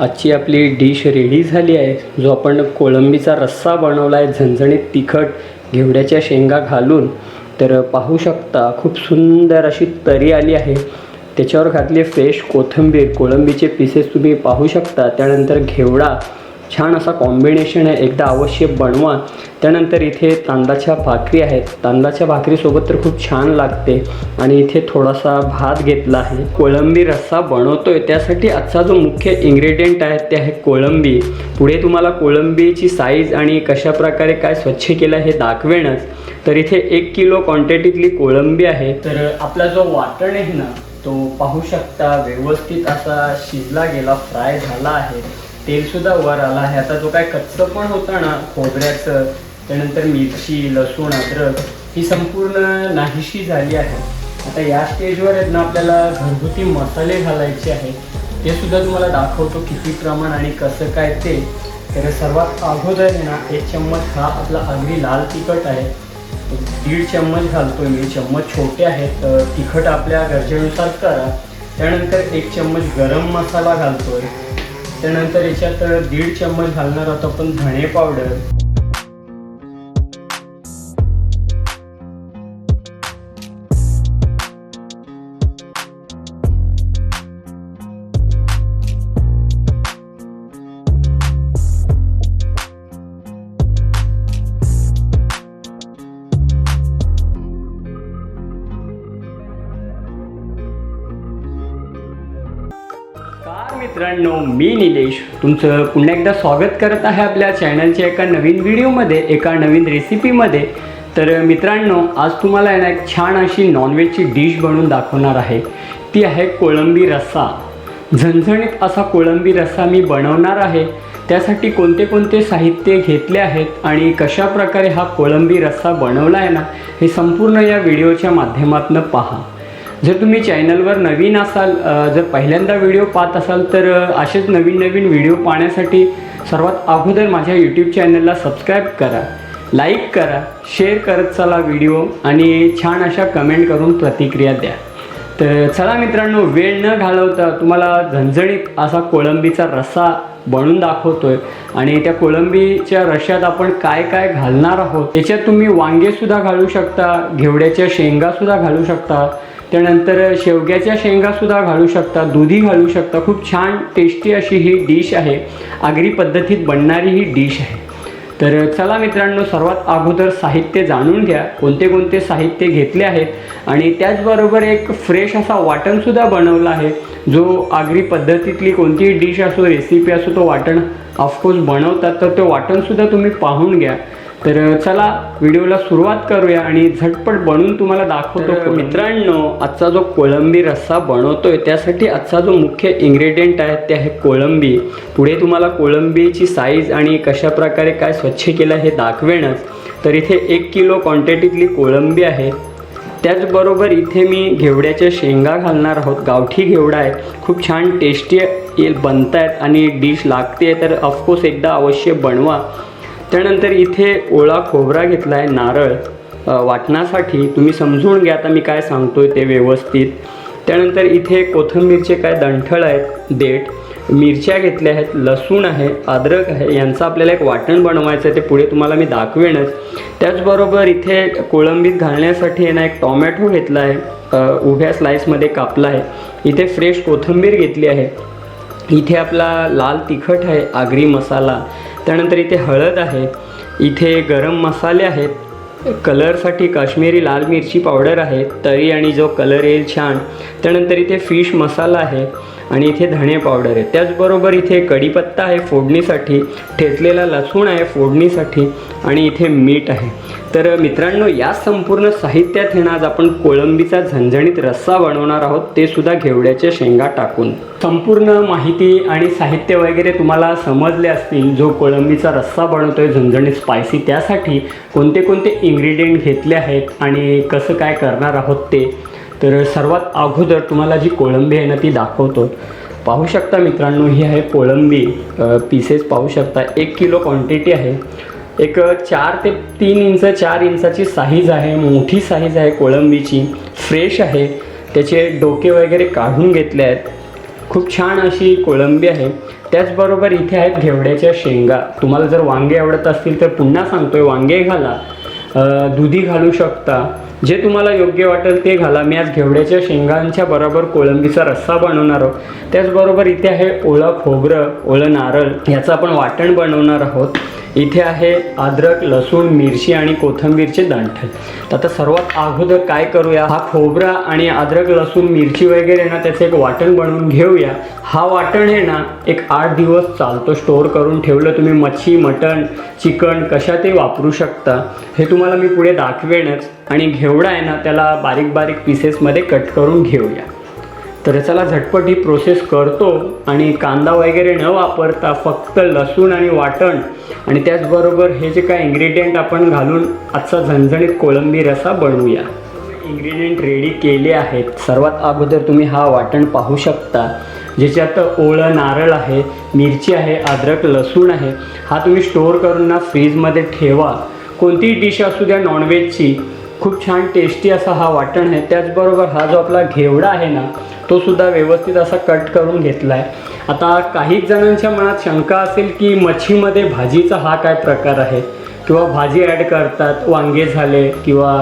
आजची आपली dish ready झाली आहे. जो आपण कोळंबीचा रस्सा बनवला आहे झणझणीत तिखट घेवड्याच्या शेंगा घालून. तर पाहू शकता खूप सुंदर अशी तरी आली आहे. त्याच्यावर घातली फ्रेश कोथिंबीर. कोळंबीचे पीसेस तुम्ही पाहू शकता. त्यानंतर घेवडा. छान असा कॉम्बिनेशन आहे. एकदा अवश्य बनवा. त्यानंतर इथे तांदळाच्या भाकरी आहेत. तांदळाच्या भाकरीसोबत तर खूप छान लागते. आणि इथे थोडासा भात घेतला आहे. कोळंबी रस्सा बनवतोय. त्यासाठी आजचा जो मुख्य इन्ग्रेडियंट आहे ते आहे कोळंबी. पुढे तुम्हाला कोळंबीची साईज आणि कशा प्रकारे काय स्वच्छ केलं हे दाखवेनच. तर इथे एक किलो क्वांटिटीतली कोळंबी आहे. तर आपला जो वाटण आहे ना तो पाहू शकता. व्यवस्थित असा शिजला गेला फ्राय झाला आहे. तेलसुद्धा वर आला. आहे आता जो काय कच्चं पण होतं ना खोबऱ्याचं त्यानंतर मिरची लसूण अद्रक ही संपूर्ण नाहीशी झाली आहे. आता या स्टेजवर आहेत ना आपल्याला घरगुती मसाले घालायचे आहे ते सुद्धा तुम्हाला दाखवतो किती प्रमाण आणि कसं काय ते. तर सर्वात अगोदर आहे ना एक चम्मच हा आपला अगदी लाल तिखट आहे. दीड चम्मच घालतो मी. चम्मच छोटे आहेत तर तिखट आपल्या गरजेनुसार करा. त्यानंतर एक चम्मच गरम मसाला घालतोय. त्यानंतर याच्यात दीड चम्मच घालणार आहोत आपण धणे पावडर. मित्रांनो मी निलेश. तुमचं पुन्हा एकदा स्वागत करत आहे आपल्या चॅनलच्या एका नवीन व्हिडिओमध्ये एका नवीन रेसिपीमध्ये तर मित्रांनो आज तुम्हाला आहे ना एक छान अशी नॉनव्हेजची डिश बनवून दाखवणार आहे. ती आहे कोळंबी रस्सा. झणझणीत असा कोळंबी रस्सा मी बनवणार आहे. त्यासाठी कोणते कोणते साहित्य घेतले आहेत आणि कशा प्रकारे हा कोळंबी रस्सा बनवला आहे ना हे संपूर्ण या व्हिडिओच्या माध्यमातून पहा. जर तुम्ही चॅनलवर नवीन असाल जर पहिल्यांदा व्हिडिओ पाहत असाल तर असेच नवीन नवीन व्हिडिओ पाहण्यासाठी सर्वात अगोदर माझ्या यूट्यूब चॅनलला सबस्क्राईब करा. लाईक करा शेअर करत चला व्हिडिओ आणि छान अशा कमेंट करून प्रतिक्रिया द्या. तर चला मित्रांनो वेळ न घालवता तुम्हाला झणझणीत असा कोळंबीचा रस्सा बनवून दाखवतोय आणि त्या कोळंबीच्या रश्यात आपण काय काय घालणार आहोत त्याच्यात तुम्ही वांगेसुद्धा घालू शकता घेवड्याच्या शेंगासुद्धा घालू शकता त्यानंतर शेवग्याच्या शेंगासुद्धा घालू शकता दुधी घालू शकता. खूप छान टेस्टी अशी ही डिश आहे. आगरी पद्धतीत बनणारी ही डिश आहे. तर चला मित्रांनो सर्वात अगोदर साहित्य जाणून घ्या. कोणते कोणते साहित्य घेतले आहेत? आणि त्याचबरोबर एक फ्रेश असा वाटणसुद्धा बनवला आहे. जो आगरी पद्धतीतली कोणतीही डिश असो रेसिपी असो तो वाटण ऑफकोर्स बनवतात. तर तो वाटणसुद्धा तुम्ही पाहून घ्या. तर चला व्हिडिओला सुरुवात करूया आणि झटपट बनवून तुम्हाला दाखवतो मित्रांनो आजचा जो कोळंबी रस्सा बनवतोय त्यासाठी आजचा जो मुख्य इन्ग्रेडियंट आहे ते आहे कोळंबी पुढे तुम्हाला कोळंबीची साईज आणि कशा प्रकारे काय स्वच्छ केलं हे दाखवेनच. तर इथे एक किलो क्वांटिटीतली कोळंबी आहे. त्याचबरोबर इथे मी घेवड्याच्या शेंगा घालणार आहोत. गावठी घेवडा आहे. खूप छान टेस्टी बनत आहेत आणि डिश लागते तर ऑफकोर्स एकदा अवश्य बनवा. त्यानंतर इथे ओळा खोबरा घेतला आहे नारळ वाटण्यासाठी तुम्ही समजून घ्या आता मी काय सांगतोय ते व्यवस्थित. त्यानंतर इथे कोथिंबीरचे काय दंठळ आहेत देठ. मिरच्या घेतल्या आहेत लसूण आहे अद्रक आहे यांचं आपल्याला एक वाटण बनवायचं आहे ते पुढे तुम्हाला मी दाखवेनच. त्याचबरोबर इथे कोळंबीत घालण्यासाठी आहे ना एक टॉमॅटो घेतला आहे उभ्या स्लाईसमध्ये कापला आहे. इथे फ्रेश कोथिंबीर घेतली आहे. इथे आपला लाल तिखट आहे आगरी मसाला. त्यानंतर इथे हळद आहे इथे गरम मसाले आहेत कलरसाठी काश्मीरी लाल मिरची पावडर आहे तरी आणि जो कलर येईल छान. त्यानंतर इथे फिश मसाला आहे आणि इथे धणे पावडर आहे त्याचबरोबर इथे कढीपत्ता आहे फोडणीसाठी ठेचलेला लसूण आहे फोडणीसाठी आणि इथे मीठ आहे. तर मित्रांनो या संपूर्ण साहित्यात हे ना आज आपण कोळंबीचा झणझणीत रस्सा बनवणार आहोत. ते सुद्धा घेवड्याच्या शेंगा टाकून. संपूर्ण माहिती आणि साहित्य वगैरे तुम्हाला समजले असतील जो कोळंबीचा रस्सा बनवतोय झणझणीत स्पायसी त्यासाठी कोणते कोणते इन्ग्रेडियंट घेतले आहेत आणि कसं काय करणार आहोत ते तर सर्वात अगोदर तुम्हाला जी कोळंबी आहे ना ती दाखवतो. पाहू शकता मित्रांनो ही आहे कोळंबी. पीसेस पाहू शकता. एक किलो क्वांटिटी आहे. एक चार ते तीन इंच चार इंचाची साईज आहे. मोठी साईज आहे कोळंबीची. फ्रेश आहे. त्याचे डोके वगैरे काढून घेतले आहेत. खूप छान अशी कोळंबी आहे. त्याचबरोबर इथे आहेत घेवड्याच्या शेंगा. तुम्हाला जर वांगे आवडत असतील तर पुन्हा सांगतोय वांगे घाला. दुधी घालू शकता. जे तुम्हाला योग्य वाटेल ते घाला. मी आज घेवड्याच्या शेंगांच्या बरोबर कोळंबीचा रस्सा बनवणार आहोत. त्याचबरोबर इथे आहे ओळं खोबरं ओळं नारळ याचं आपण वाटण बनवणार आहोत. इथे आहे अद्रक लसूण मिरची आणि कोथिंबीरचे दांठण तर आता सर्वात अगोदर काय करूया? हा खोबरा आणि अद्रक लसूण मिरची वगैरे ना त्याचं एक वाटण बनवून घेऊया. हा वाटण आहे ना एक आठ दिवस चालतो. स्टोअर करून ठेवलं तुम्ही मच्छी मटण चिकन कशा ते वापरू शकता. हे तुम्हाला मी पुढे दाखवेनच. आणि घेवडा आहे ना त्याला बारीक बारीक पीसेसमध्ये कट करून घेऊया. तर चला झटपट ही प्रोसेस करतो आणि कांदा वगैरे न वापरता फक्त लसूण आणि वाटण आणि त्याचबरोबर हे जे काय इन्ग्रेडियंट आपण घालून आजचा झणझणीत कोळंबी रसा बनवूया. इन्ग्रेडियंट रेडी केले आहेत. सर्वात अगोदर तुम्ही हा वाटण पाहू शकता. ज्याच्यात ओळं नारळ आहे मिरची आहे अद्रक लसूण आहे. हा तुम्ही स्टोअर करून ना फ्रीजमध्ये ठेवा. कोणतीही डिश असू द्या नॉनव्हेजची खूप छान टेस्टी असा हा वाटण आहे. त्याचबरोबर हा जो आपला घेवडा आहे ना तो सुद्धा व्यवस्थित असा कट करून घेतला आहे आता काही जणांच्या मनात शंका असेल की मच्छीमध्ये भाजीचा हा काय प्रकार आहे? किंवा भाजी ॲड करतात वांगे झाले किंवा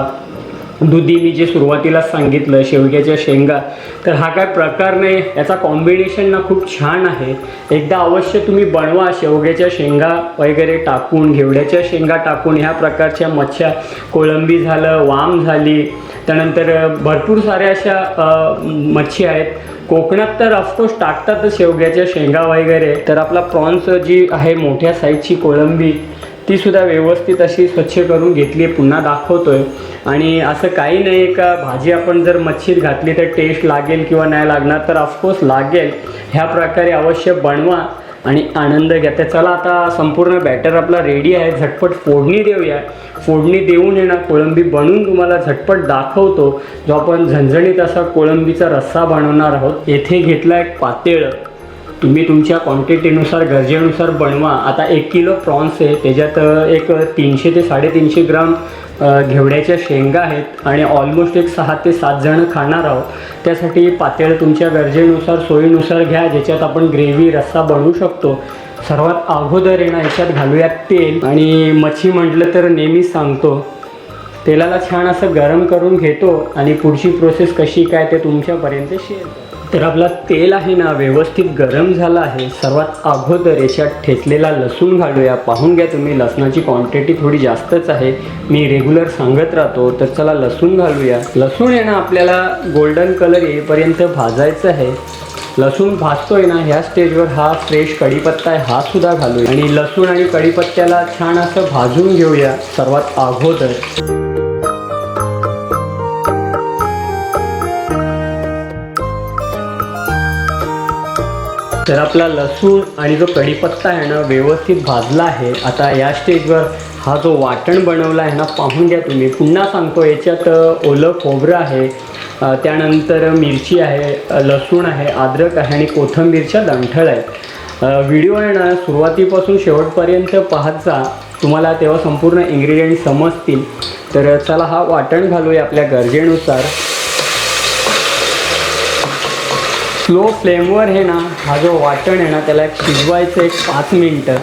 दुधी मी जे सुरुवातीला सांगितलं शेवग्याच्या शेंगा तर हा काय प्रकार नाही. याचा कॉम्बिनेशन ना खूप छान आहे. एकदा अवश्य तुम्ही बनवा शेवग्याच्या शेंगा वगैरे टाकून घेवड्याच्या शेंगा टाकून. ह्या प्रकारच्या मच्छ्या कोळंबी झालं वाम झाली. त्यानंतर भरपूर साऱ्या अशा मच्छी आहेत. कोकणात तर ऑफकोर्स टाकतातच शेवग्याच्या शेंगा वगैरे. तर आपला प्रॉन्स जी आहे मोठ्या साईजची कोळंबी ती सुद्धा व्यवस्थित अशी स्वच्छ करून घेतली पुन्हा दाखवतोय. आणि असं काही नाही का भाजी आपण जर मच्छीत घातली तर टेस्ट लागेल किंवा नाही लागणार तर ऑफकोर्स लागेल. ह्या प्रकारे अवश्य बनवा आणि आनंद घ्या. तर चला आता संपूर्ण बॅटर आपला रेडी आहे. झटपट फोडणी देऊया. फोडणी देऊन येणार कोळंबी बनवून तुम्हाला झटपट दाखवतो. जो आपण झणझणीत असा कोळंबीचा रस्सा बनवणार आहोत येथे घेतला एक पातेळ. तुम्ही तुमच्या क्वांटिटीनुसार गरजेनुसार बनवा. आता एक किलो प्रॉन्स आहे त्याच्यात एक तीनशे ते साडेतीनशे ग्राम घेवड्याच्या शेंगा आहेत आणि ऑलमोस्ट एक सहा ते सात जण खाणार आहोत. त्यासाठी पातेळ तुमच्या गरजेनुसार सोयीनुसार घ्या ज्याच्यात आपण ग्रेव्ही रस्सा बनवू शकतो. सर्वात अगोदर आहे ना याच्यात घालूयात तेल. आणि मच्छी म्हटलं तर नेहमीच सांगतो तेलाला छान असं गरम करून घेतो आणि पुढची प्रोसेस कशी काय ते तुमच्यापर्यंत शेअर तर आपला तेल आहे ना व्यवस्थित गरम झाला आहे. सर्वात अगोदर याच्यात ठेचलेला लसूण घालूया. पाहून घ्या तुम्ही लसणाची क्वांटिटी थोडी जास्तच आहे. मी रेग्युलर सांगत राहतो तर चला लसूण घालूया. लसूण आहे ना आपल्याला गोल्डन कलर येईपर्यंत भाजायचं आहे. लसूण भाजतोय ना ह्या स्टेजवर हा फ्रेश कढीपत्ता आहे हा सुद्धा घालूया. आणि लसूण आणि कढीपत्त्याला छान असं भाजून घेऊया सर्वात अगोदर. तर आपला लसूण आणि जो कढीपत्ता आहे ना व्यवस्थित भाजला आहे. आता या स्टेजवर हा जो वाटण बनवला आहे ना पाहून घ्या तुम्ही. पुन्हा सांगतो याच्यात ओलं खोबरं आहे. त्यानंतर मिरची आहे लसूण आहे अद्रक आहे आणि कोथिंबीरच्या दंठळ आहेत व्हिडिओ आहे ना सुरुवातीपासून शेवटपर्यंत पाहत जा. तुम्हाला तेव्हा संपूर्ण इन्ग्रेडियंट समजतील. तर चला हा वाटण घालूया आपल्या गरजेनुसार. स्लो फ्लेमवर हे ना हा जो वाटण आहे ना त्याला एक शिजवायचं एक पाच मिनटं.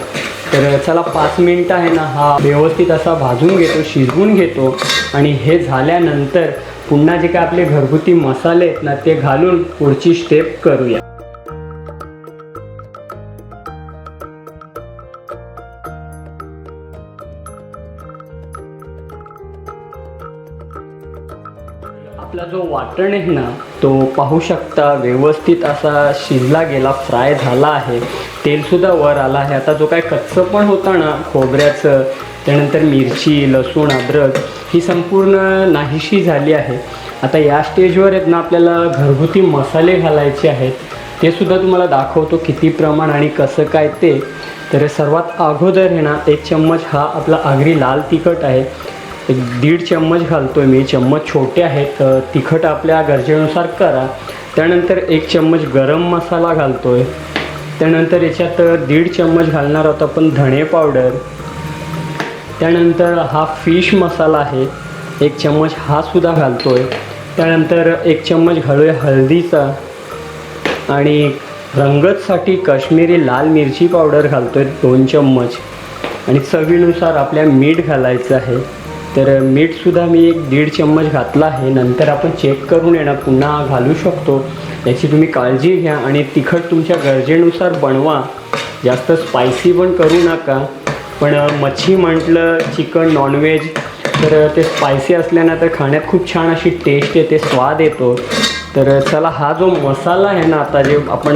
तर चला पाच मिनटं आहे ना हा व्यवस्थित असा भाजून घेतो शिजवून घेतो. आणि हे झाल्यानंतर पुन्हा जे काय आपले घरगुती मसाले आहेत ना ते घालून पुढची स्टेप करूया. आपला जो वाटण आहे ना तो पाहू शकता व्यवस्थित असा शिजला गेला फ्राय झाला आहे. तेलसुद्धा वर आला आहे. आता जो काय कच्चं पण होता ना खोबऱ्याचं त्यानंतर मिरची लसूण अद्रक ही संपूर्ण नाहीशी झाली आहे. आता या स्टेजवर आहेत ना आपल्याला घरगुती मसाले घालायचे आहेत. ते सुद्धा तुम्हाला दाखवतो किती प्रमाण आणि कसं काय ते. तर सर्वात अगोदर आहे ना एक चम्मच हा आपला आगरी लाल तिखट आहे. दीड चम्मच घालतोय मी. चम्मच छोटे आहेत तिखट आपल्या गरजेनुसार करा. त्यानंतर एक चम्मच गरम मसाला घालतोय. त्यानंतर याच्यात दीड चम्मच घालणार आहोत आपण धणे पावडर. त्यानंतर हा फिश मसाला आहे एक चम्मच हा सुद्धा घालतोय. त्यानंतर एक चम्मच घालूया हळदीचा. आणि रंगतसाठी काश्मीरी लाल मिरची पावडर घालतोय दोन चम्मच. आणि चवीनुसार आपल्या मीठ घालायचं आहे. तर मीठसुद्धा मी एक दीड चम्मच घातला आहे. नंतर आपण चेक करून येणार पुन्हा घालू शकतो. याची तुम्ही काळजी घ्या आणि तिखट तुमच्या गरजेनुसार बनवा. जास्त स्पायसी पण करू नका. पण मच्छी म्हटलं चिकन नॉनव्हेज तर ते स्पायसी असल्यानं तर खाण्यात खूप छान अशी टेस्ट येते स्वाद येतो. तर चला हा जो मसाला आहे ना आता जे आपण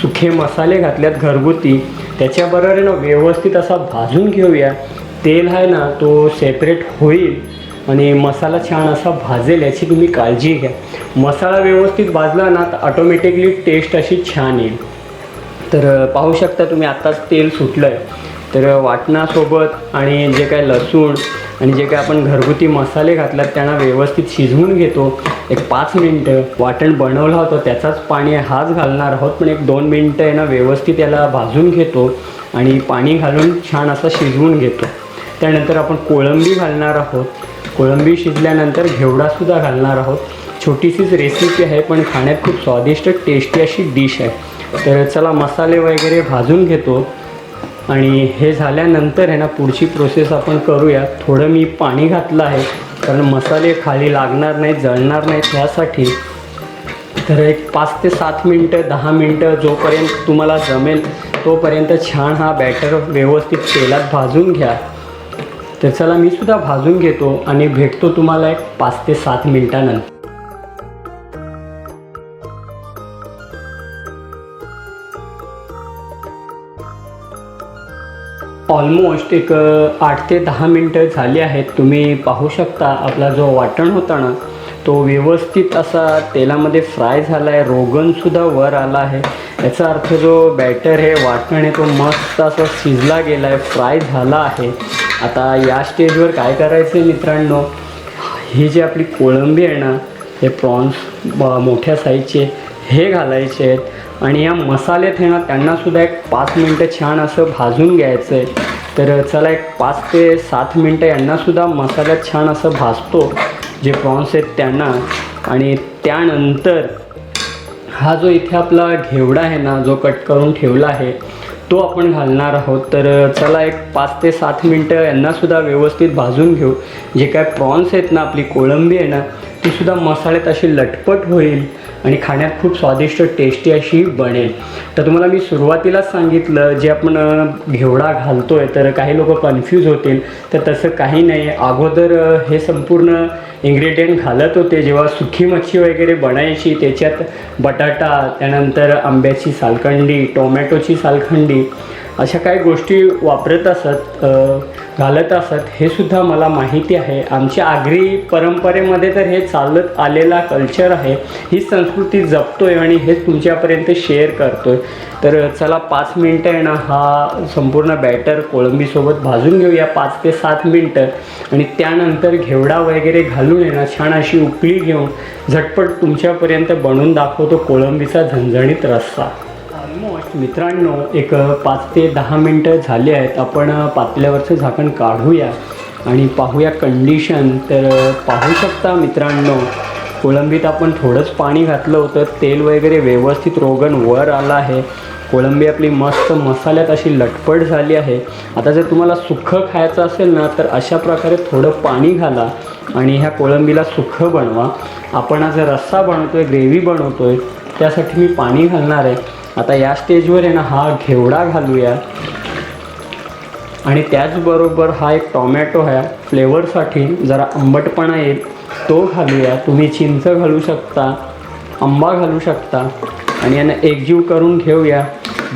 सुखे मसाले घातल्यात घरगुती त्याच्याबरोबर आहे ना व्यवस्थित असा भाजून घेऊया. तेल आहे ना तो सेपरेट होईल. आणि मसाला छान असा भाजेल याची तुम्ही काळजी घ्या. मसाला व्यवस्थित भाजला ना तर ऑटोमॅटिकली टेस्ट अशी छान येईल. तर पाहू शकता तुम्ही आत्ताच तेल सुटलं आहे तर वाटणासोबत आणि जे काय लसूण आणि जे काय आपण घरगुती मसाले घातलात त्यांना व्यवस्थित शिजवून घेतो. एक पाच मिनटं वाटण बनवलं होतं त्याचाच पाणी हाच घालणार आहोत पण एक दोन मिनटं आहे ना व्यवस्थित याला भाजून घेतो. आणि पाणी घालून छान असं शिजवून घेतो. त्यानंतर आपण कोळंबी घालणार आहोत. कोळंबी शिजल्यानंतर घेवडासुद्धा घालणार आहोत. छोटीशीच रेसिपी आहे पण खाण्यात खूप स्वादिष्ट टेस्टी अशी डिश आहे. तर चला मसाले वगैरे भाजून घेतो. आणि हे झाल्यानंतर आहे ना पुढची प्रोसेस आपण करूया. थोडं मी पाणी घातलं आहे कारण मसाले खाली लागणार नाहीत जळणार नाहीत त्यासाठी तर एक पाच ते सात मिनटं दहा मिनटं जोपर्यंत तुम्हाला जमेल तोपर्यंत छान हा बॅटर व्यवस्थित तेलात भाजून घ्या. तर चला मी सुद्धा भाजून घेतो आणि भेटतो तुम्हाला एक पाच ते सात मिनिटानंतर. ऑलमोस्ट एक आठ ते दहा मिनटं झाली आहेत. तुम्ही पाहू शकता आपला जो वाटण होता ना तो व्यवस्थित असा तेलामध्ये फ्राय झाला आहे रोगनसुद्धा वर आला आहे. याचा अर्थ जो बॅटर आहे वाटण आहे तो मस्त असा शिजला गेला आहे फ्राय झाला आहे. आता या स्टेजवर काय करायचं आहे मित्रांनो? ही जी आपली कोळंबी आहे ना हे प्रॉन्स मोठ्या साईजचे हे घालायचे आहेत. आणि या मसाल्यात आहे ना त्यांनासुद्धा एक पाच मिनटं छान असं भाजून घ्यायचं आहे तर चला एक पाच ते सात मिनटं यांनासुद्धा मसाल्यात छान असं भाजतो जे प्रॉन्स आहेत त्यांना. आणि त्यानंतर हा जो इथे आपला घेवडा आहे ना जो कट करून ठेवला आहे तो आपण घालणार आहोत. तर चला एक पाच ते सात मिनटं यांनासुद्धा व्यवस्थित भाजून घेऊ. जे काय प्रॉन्स आहेत ना आपली कोळंबी आहे ना ती सुद्धा मसाल्यात अशी लटपट होईल आणि खाण्यात खूप स्वादिष्ट टेस्टी अशी बनेल. तर तुम्हाला मी सुरुवातीलाच सांगितलं जे आपण घेवडा घालतो आहे तर काही लोक कन्फ्यूज होतील. तर तसं काही नाही. अगोदर हे संपूर्ण इन्ग्रेडियंट घालत होते. जेव्हा सुखी मच्छी वगैरे बनायची त्याच्यात बटाटा त्यानंतर आंब्याची सालखंडी टोमॅटोची सालखंडी अशा काही गोष्टी वापरत असत घालत असत हे सुद्धा मला माहिती आहे. आमच्या आगरी परंपरेमध्ये तर हे चालत आलेला कल्चर आहे. ही संस्कृती जपतोय आणि हेच तुमच्यापर्यंत शेअर करतोय. तर चला पाच मिनटं आहे ना हा संपूर्ण बॅटर कोळंबीसोबत भाजून घेऊया पाच ते सात मिनटं. आणि त्यानंतर घेवडा वगैरे घालून येणार छान अशी उकळी घेऊन झटपट तुमच्यापर्यंत बनवून दाखवतो कोळंबीचा झणझणीत रस्सा. ऑलमोस्ट मित्रांनो एक पाच ते दहा मिनटं झाली आहेत. आपण पातल्यावरचं झाकण काढूया आणि पाहूया कंडिशन. तर पाहू शकता मित्रांनो कोळंबीत आपण थोडंच पाणी घातलं होतं. तेल वगैरे व्यवस्थित रोगण वर आलं आहे. कोळंबी आपली मस्त मसाल्यात अशी लटपट झाली आहे. आता जर तुम्हाला सुखं खायचं असेल ना तर अशा प्रकारे थोडं पाणी घाला आणि ह्या कोळंबीला सुखं बनवा. आपण आज रस्सा बनवतो आहे ग्रेव्ही आहे त्यासाठी मी पाणी घालणार आहे. आता या स्टेजवर आहे ना हा घेवडा घालूया. आणि त्याचबरोबर हा एक टॉमॅटो आहे फ्लेवरसाठी जरा आंबटपणा येईल. तो घालूया. तुम्ही चिंच घालू शकता आंबा घालू शकता. आणि यांना एकजीव करून घेऊया.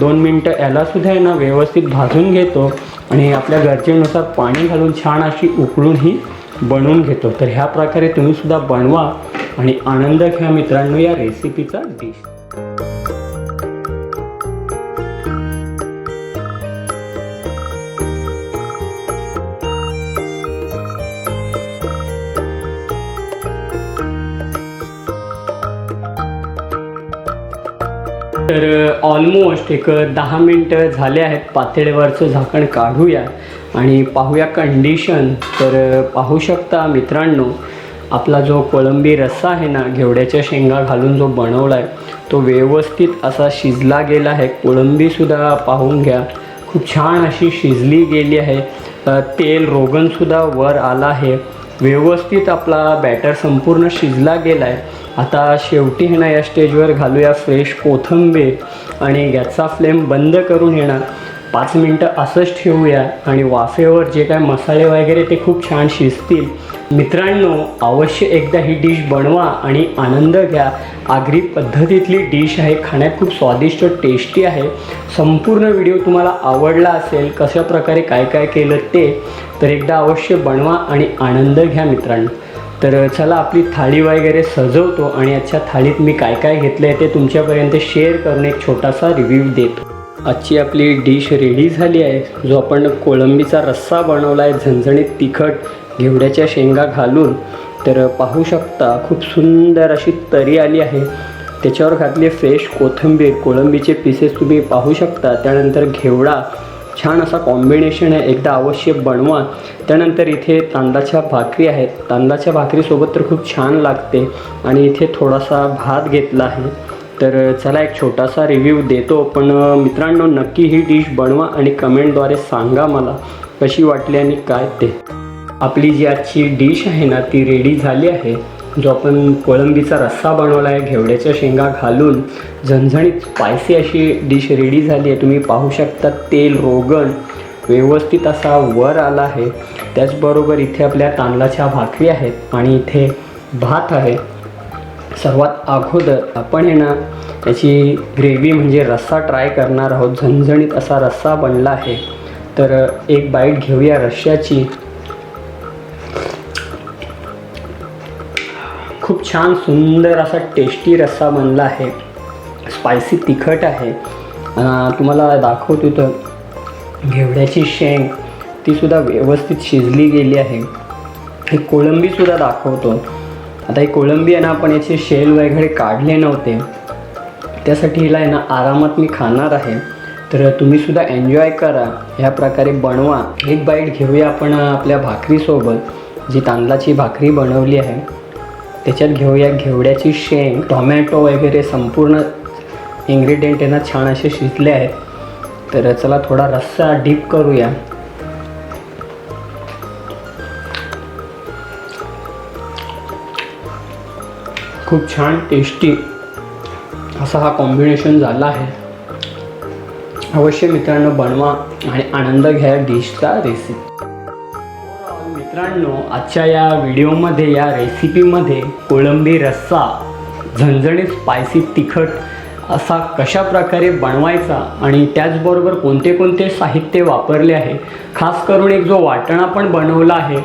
दोन मिनटं यालासुद्धा आहे ना व्यवस्थित भाजून घेतो. आणि आपल्या गरजेनुसार पाणी घालून छान अशी उकळून ही बनवून घेतो. तर ह्या प्रकारे तुम्हीसुद्धा बनवा. आणि आनंद घ्या मित्रांनो या रेसिपीचा डिश तर ऑलमोस्ट एक दहा मिनटं झाले आहेत. पातळीवरचं झाकण काढूया आणि पाहूया कंडिशन तर पाहू शकता मित्रांनो आपला जो कोळंबी रस्सा आहे ना घेवड्याच्या शेंगा घालून जो बनवला आहे तो व्यवस्थित असा शिजला गेला आहे. कोळंबीसुद्धा पाहून घ्या. खूप छान अशी शिजली गेली आहे. तेल रोगनसुद्धा वर आला आहे. व्यवस्थित आपला बॅटर संपूर्ण शिजला गेला आहे आता शेवटी हे ना या स्टेजवर घालूया फ्रेश कोथिंबीर आणि गॅसचा फ्लेम बंद करून येणार पाच मिनटं असंच ठेवूया. आणि वाफेवर जे काय मसाले वगैरे ते खूप छान शिजतील. मित्रांनो अवश्य एकदा ही डिश बनवा आणि आनंद घ्या. आगरी पद्धतीतली डिश आहे खाण्यात खूप स्वादिष्ट टेस्टी आहे. संपूर्ण व्हिडिओ तुम्हाला आवडला असेल कशा प्रकारे काय काय केलं ते तर एकदा अवश्य बनवा आणि आनंद घ्या मित्रांनो. तर चला आपली थाळी वगैरे सजवतो आणि आजच्या थाळीत मी काय काय घेतलं आहे ते तुमच्यापर्यंत शेअर करून एक छोटासा रिव्ह्यू देतो. आजची आपली डिश रेडी झाली आहे. जो आपण कोळंबीचा रस्सा बनवला आहे झणझणीत तिखट घेवड्याच्या शेंगा घालून. तर पाहू शकता खूप सुंदर अशी तरी आली आहे. त्याच्यावर घातली फ्रेश कोथिंबीर. कोळंबीचे पीसेस तुम्ही पाहू शकता. त्यानंतर घेवडा. छान असा कॉम्बिनेशन आहे एकदा अवश्य बनवा. त्यानंतर इथे तांदळाच्या भाकरी आहेत. तांदळाच्या भाकरीसोबत तर खूप छान लागते. आणि इथे थोडासा भात घेतला आहे. तर चला एक छोटासा रिव्ह्यू देतो. पण मित्रांनो नक्की ही डिश बनवा आणि कमेंटद्वारे सांगा मला कशी वाटली आणि काय ते. आपली जी आजची डिश आहे ना ती रेडी झाली आहे. जो आपण कोळंबीचा रस्सा बनवला आहे घेवड्याच्या शेंगा घालून झणझणीत स्पायसी अशी डिश रेडी झाली आहे. तुम्ही पाहू शकता तेल रोगण व्यवस्थित असा वर आला आहे. त्याचबरोबर इथे आपल्या तांदळाच्या भाकरी आहेत आणि इथे भात आहे. सर्वात अगोदर आपण आहे ना त्याची ग्रेव्ही म्हणजे रस्सा ट्राय करणार आहोत. झणझणीत असा रस्सा बनला आहे. तर एक बाईट घेऊया रश्श्याची. खूप छान सुंदर असा टेस्टी रस्सा बनला आहे. स्पायसी तिखट आहे. तुम्हाला दाखवतो तर घेवड्याची शेंग तीसुद्धा व्यवस्थित शिजली गेली आहे. हे कोळंबीसुद्धा दाखवतो. आता ही कोळंबी आहे ना आपण याचे शेल वगैरे काढले नव्हते. त्यासाठी हिला आहे ना आरामात मी खाणार आहे. तर तुम्हीसुद्धा एन्जॉय करा. ह्या प्रकारे बनवा. एक बाईट घेऊया आपण आपल्या भाकरीसोबत. जी तांदळाची भाकरी बनवली आहे. त्याच्यात घेऊया घेवड्याची शेंग टोमॅटो वगैरे संपूर्ण इन्ग्रेडियंट यांना छान असे शिजले आहेत. तर चला थोडा रस्सा डीप करूया. खूप छान टेस्टी असा हा कॉम्बिनेशन झाला आहे. अवश्य मित्रांनो बनवा आणि आनंद घ्या डिशचा रेसिपी मित्रांनो आजच्या या व्हिडिओमध्ये या रेसिपीमध्ये कोळंबी रस्सा झणझणीत स्पायसी तिखट असा कशा प्रकारे बनवायचा आणि त्याचबरोबर कोणते कोणते साहित्य वापरले आहे खास करून एक जो वाटणा पण बनवला आहे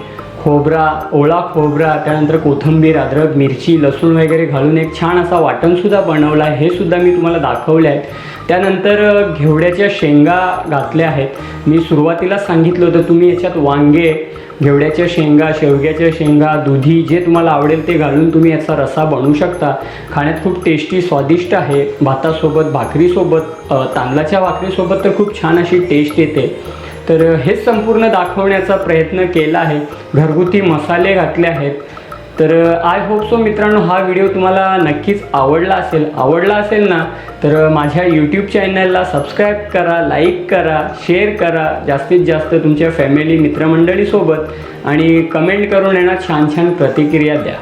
खोबरा ओळा खोबरा त्यानंतर कोथिंबीर अद्रक मिरची लसूण वगैरे घालून एक छान असा वाटणसुद्धा बनवला आहे. हे सुद्धा मी तुम्हाला दाखवले आहेत. त्यानंतर घेवड्याच्या शेंगा घातल्या आहेत. मी सुरुवातीला सांगितलं होतं तुम्ही याच्यात वांगे घेवड्याच्या शेंगा शेवग्याच्या शेंगा दुधी जे तुम्हाला आवडेल ते घालून तुम्ही याचा रसा बनवू शकता. खाण्यात खूप टेस्टी स्वादिष्ट आहे. भातासोबत भाकरीसोबत तांदळाच्या भाकरीसोबत तर खूप छान अशी टेस्ट येते. तर हे संपूर्ण दाखवण्याचा प्रयत्न केला आहे. घरगुती मसाले घातले आहेत. तर आय होप सो मित्रांनो हा व्हिडिओ तुम्हाला नक्कीच आवडला असेल. आवडला असेल ना तर uh, माझ्या यूट्यूब चॅनलला सबस्क्राईब करा लाईक करा शेअर करा. जास्तीत जास्त तुमच्या फॅमिली मित्रमंडळीसोबत आणि कमेंट करून येणार छान छान प्रतिक्रिया द्या.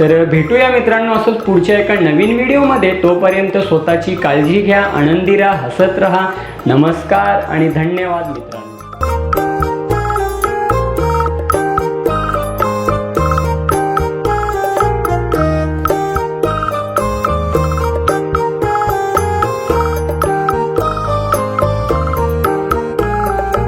तर uh, भेटूया मित्रांनो असंच पुढच्या एका नवीन व्हिडिओमध्ये तोपर्यंत स्वतःची काळजी घ्या आनंदी राहा हसत राहा. नमस्कार आणि धन्यवाद मित्रांनो.